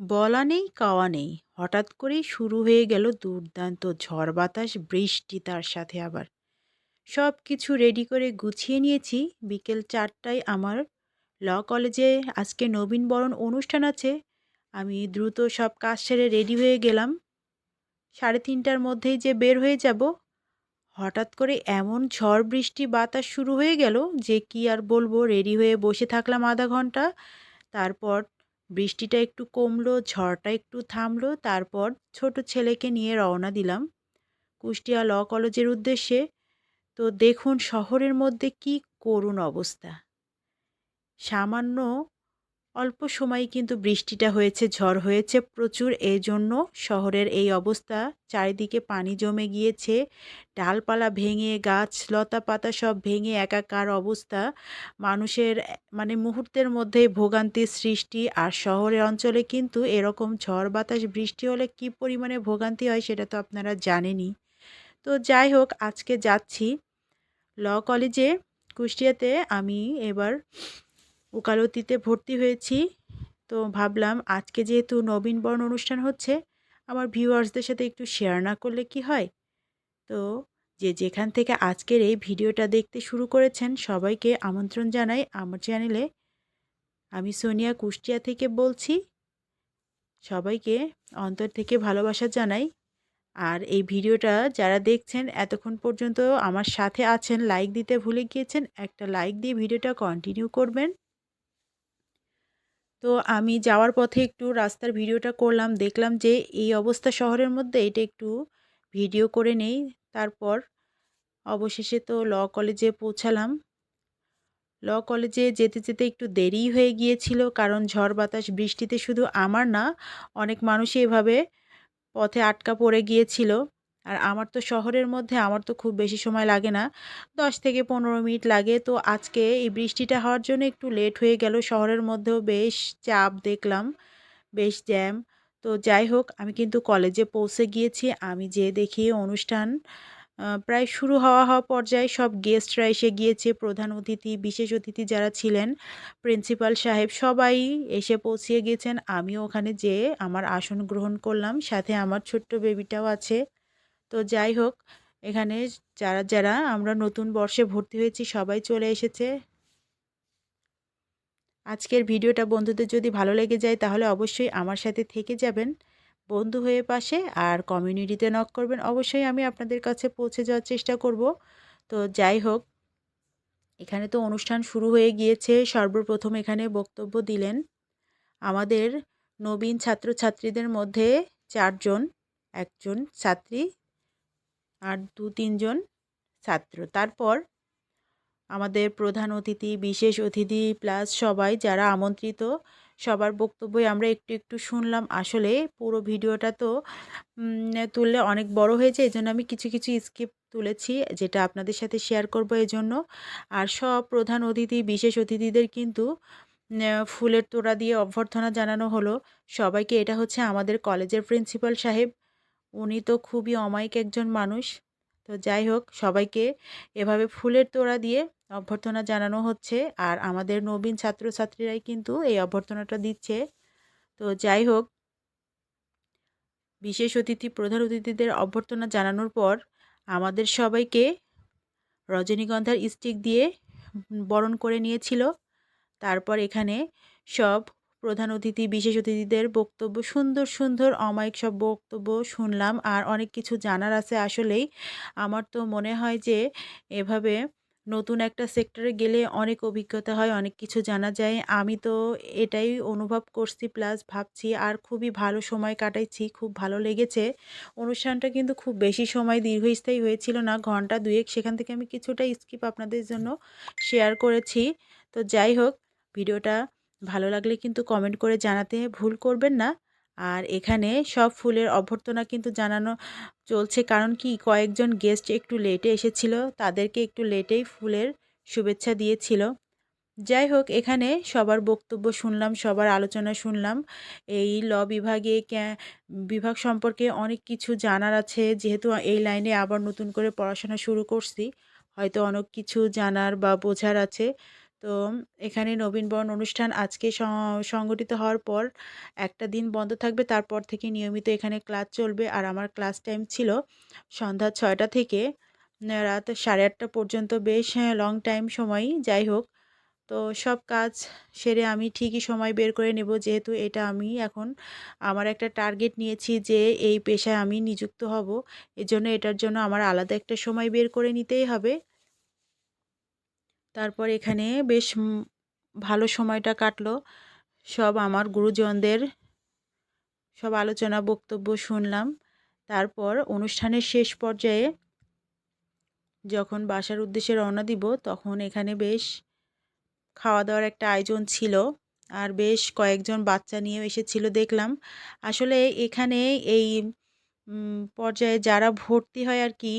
বলা নেই, কাওয়া নেই। হঠাৎ করেই শুরু হয়ে গেল দুর্দান্ত ঝড় বাতাস, বৃষ্টি তার সাথে আবার। সব কিছু রেডি করে গুছিয়ে নিয়েছি। বিকেল চারটায় আমার ল কলেজে আজকে নবীনবরণ অনুষ্ঠান আছে। আমি দ্রুত সব কাজ সেরে রেডি হয়ে গেলাম। সাড়ে তিনটার মধ্যেই যে বের হয়ে যাব। হঠাৎ করে এমন ঝড়, বৃষ্টি, বাতাস শুরু হয়ে গেল যে কি আর বলব রেডি হয়ে বসে থাকলাম আধা ঘণ্টা। তারপর বৃষ্টিটা একটু কমলো, ঝড়টা একটু থামলো, তারপর ছোট ছেলেকে নিয়ে রওনা দিলাম। কুষ্টিয়া ল কলেজের উদ্দেশ্যে। তো দেখুন শহরের মধ্যে কি করুণ অবস্থা। সামান্য অল্প সময়ে কিন্তু বৃষ্টিটা হয়েছে, ঝড় হয়েছে প্রচুর। এই জন্য শহরের এই অবস্থা, চারিদিকে পানি জমে গিয়েছে, ডালপালা ভেঙে, গাছ, লতা পাতা সব ভেঙে একাকার অবস্থা। মানুষের মানে মুহূর্তের মধ্যে ভোগান্তির সৃষ্টি। আর শহরের অঞ্চলে কিন্তু এরকম ঝড়, বাতাস, বৃষ্টি হলে কি পরিমাণে ভোগান্তি হয় সেটা তো আপনারা জানেনই। তো যাই হোক, আজকে যাচ্ছি ল কলেজে। কুষ্টিয়াতে আমি এবার উকালতিতে ভর্তি হয়েছি। তো ভাবলাম আজকে যেহেতু নবীনবরণ অনুষ্ঠান হচ্ছে, আমার ভিউয়ার্সদের সাথে একটু শেয়ার না করলে কি হয়? তো যে যেখান থেকে আজকের এই ভিডিওটা দেখতে শুরু করেছেন, সবাইকে আমন্ত্রণ জানাই আমার চ্যানেলে আমি সোনিয়া কুষ্টিয়া থেকে বলছি। সবাইকে অন্তর থেকে ভালোবাসা জানাই। আর এই ভিডিওটা যারা দেখছেন, এতক্ষণ পর্যন্ত আমার সাথে আছেন লাইক দিতে ভুলে গিয়েছেন, একটা লাইক দিয়ে ভিডিওটা কন্টিনিউ করবেন। তো আমি যাওয়ার পথে একটু রাস্তার ভিডিওটা করলাম, দেখলাম যে এই অবস্থা শহরের মধ্যে, এটা একটু ভিডিও করে নেই। তারপর অবশেষে তো ল কলেজে পৌঁছালাম। ল কলেজে যেতে যেতে একটু দেরি হয়ে গিয়েছিল, কারণ ঝড় বাতাস, বৃষ্টিতে শুধু আমার না, অনেক মানুষই এভাবে পথে আটকা পড়ে গিয়েছিল। আর আমার তো শহরের মধ্যে আমার তো খুব বেশি সময় লাগে না। দশ থেকে পনেরো মিনিট লাগে। তো আজকে এই বৃষ্টিটা হওয়ার জন্য একটু লেট হয়ে গেল। শহরের মধ্যেও বেশ চাপ দেখলাম, বেশ জ্যাম তো যাই হোক, আমি কিন্তু কলেজে পৌঁছে গিয়েছি। আমি যে দেখি অনুষ্ঠান প্রায় শুরু হওয়া হওয়া পর্যায়ে সব গেস্টরা এসে গিয়েছে। প্রধান অতিথি, বিশেষ অতিথি যারা ছিলেন প্রিন্সিপাল সাহেব সবাই এসে পৌঁছিয়ে গিয়েছেন আমিও ওখানে যেয়ে আমার আসন গ্রহণ করলাম। সাথে আমার ছোট্ট বেবিটাও আছে। তো যাই হোক, এখানে যারা যারা আমরা নতুন বর্ষে ভর্তি হয়েছি, সবাই চলে এসেছে। আজকের ভিডিওটা বন্ধুদের যদি ভালো লেগে যায়, তাহলে অবশ্যই আমার সাথে থেকে যাবেন। বন্ধু হয়ে পাশে আর কমিউনিটিতে নক করবেন। অবশ্যই আমি আপনাদের কাছে পৌঁছে যাওয়ার চেষ্টা করব। তো যাই হোক, এখানে তো অনুষ্ঠান শুরু হয়ে গিয়েছে। সর্বপ্রথম এখানে বক্তব্য দিলেন আমাদের নবীন ছাত্রছাত্রীদের মধ্যে চারজন, একজন ছাত্রী আর দু তিনজন ছাত্র। তারপর আমাদের প্রধান অতিথি, বিশেষ অতিথি প্লাস সবাই যারা আমন্ত্রিত, সবার বক্তব্যই আমরা একটু একটু শুনলাম। আসলে পুরো ভিডিওটা তো তুললে অনেক বড় হয়েছে এই জন্য আমি কিছু কিছু স্কিপ তুলেছি, যেটা আপনাদের সাথে শেয়ার করব এই জন্য আর সব প্রধান অতিথি, বিশেষ অতিথিদের কিন্তু ফুলের তোড়া দিয়ে অভ্যর্থনা জানানো হলো। সবাইকে এটা হচ্ছে আমাদের কলেজের প্রিন্সিপাল সাহেব উনি তো খুবই অমায়িক একজন মানুষ। তো যাই হোক, সবাইকে এভাবে ফুলের তোড়া দিয়ে অভ্যর্থনা জানানো হচ্ছে আর আমাদের নবীন ছাত্রছাত্রীরাই কিন্তু এই অভ্যর্থনাটা দিচ্ছে। তো যাই হোক, বিশেষ অতিথি, প্রধান অতিথিদের অভ্যর্থনা জানানোর পর আমাদের সবাইকে রজনীগন্ধার স্টিক দিয়ে বরণ করে নিয়েছিল। তারপর এখানে সব প্রধান অতিথি, বিশেষ অতিথিদের বক্তব্য, সুন্দর সুন্দর অমায়িক সব বক্তব্য শুনলাম। আর অনেক কিছু জানার আছে আসলেই। আমার তো মনে হয় যে, এভাবে নতুন একটা সেক্টরে গেলে অনেক অভিজ্ঞতা হয়, অনেক কিছু জানা যায়। আমি তো এটাই অনুভব করছি, প্লাস ভাবছি আর খুবই ভালো সময় কাটাইছি, খুব ভালো লেগেছে। অনুষ্ঠানটা কিন্তু খুব বেশি সময় দীর্ঘস্থায়ী হয়েছিল না, ঘণ্টা দুয়েক সেখান থেকে আমি কিছুটা স্কিপ আপনাদের জন্য শেয়ার করেছি। তো যাই হোক, ভিডিওটা ভালো লাগলে কিন্তু কমেন্ট করে জানাতে ভুল করবেন না। আর এখানে সব ফুলের অভ্যর্থনা কিন্তু জানানো চলছে। কারণ কি? কয়েকজন গেস্ট একটু লেটে এসেছিল। তাদেরকে একটু লেটেই ফুলের শুভেচ্ছা দিয়েছিল। যাই হোক, এখানে সবার বক্তব্য শুনলাম, সবার আলোচনা শুনলাম। এই ল বিভাগে বিভাগ সম্পর্কে অনেক কিছু জানার আছে। যেহেতু এই লাইনে আবার নতুন করে পড়াশোনা শুরু করছি, হয়তো অনেক কিছু জানার বা বোঝার আছে। তো এখানে নবীনবরণ অনুষ্ঠান আজকে সংগঠিত হওয়ার পর একটা দিন বন্ধ থাকবে। তারপর থেকে নিয়মিত এখানে ক্লাস চলবে। আর আমার ক্লাস টাইম ছিল সন্ধ্যা ছয়টা থেকে রাত সাড়ে আটটা পর্যন্ত। বেশ লং টাইম সময়। যাই হোক, তো সব কাজ সেরে আমি ঠিকই সময় বের করে নেব। যেহেতু এটা আমি এখন আমার একটা টার্গেট নিয়েছি যে এই পেশায় আমি নিযুক্ত হব। এজন্য এটার জন্য আমার আলাদা একটা সময় বের করে নিতেই হবে। তারপর এখানে বেশ ভালো সময়টা কাটলো। সব আমার গুরুজনদের সব আলোচনা, বক্তব্য শুনলাম। তারপর অনুষ্ঠানের শেষ পর্যায়ে যখন বাসার উদ্দেশ্যে রওনা দিব, তখন এখানে বেশ খাওয়া দাওয়ার একটা আয়োজন ছিল আর বেশ কয়েকজন বাচ্চা নিয়েও এসেছিল দেখলাম। আসলে এখানে এই পর্যায়ে যারা ভর্তি হয় আর কি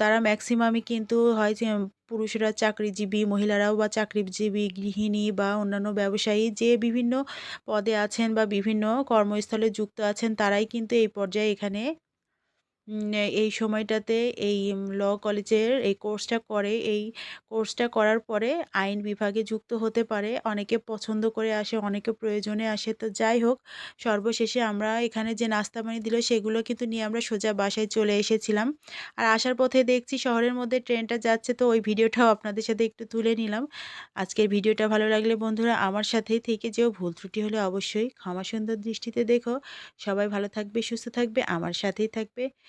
তারা ম্যাক্সিমামই কিন্তু হয় যে পুরুষরা চাকরিজীবী, মহিলারাও বা চাকরিজীবী, গৃহিণী বা অন্যান্য ব্যবসায়ী যে বিভিন্ন পদে আছেন বা বিভিন্ন কর্মস্থলে যুক্ত আছেন, তারাই কিন্তু এই পর্যায়ে এখানে এই সময়টাতে এই ল কলেজের এই কোর্সটা করে। এই কোর্সটা করার পরে আইন বিভাগে যুক্ত হতে পারে। অনেকে পছন্দ করে আসে, অনেকে প্রয়োজনে আসে। তো যাই হোক, সর্বশেষে আমরা এখানে যে নাস্তা পানি দিল, সেগুলো কিন্তু নিয়ে আমরা সোজা বাসায় চলে এসেছিলাম। আর আসার পথে দেখছি শহরের মধ্যে ট্রেনটা যাচ্ছে, তো ওই ভিডিওটাও আপনাদের সাথে একটু তুলে নিলাম। আজকের ভিডিওটা ভালো লাগলে বন্ধুরা আমার সাথেই থেকে যেও। ভুল ত্রুটি হলে অবশ্যই ক্ষমা সুন্দর দৃষ্টিতে দেখো। সবাই ভালো থাকবে, সুস্থ থাকবে, আমার সাথেই থাকবে।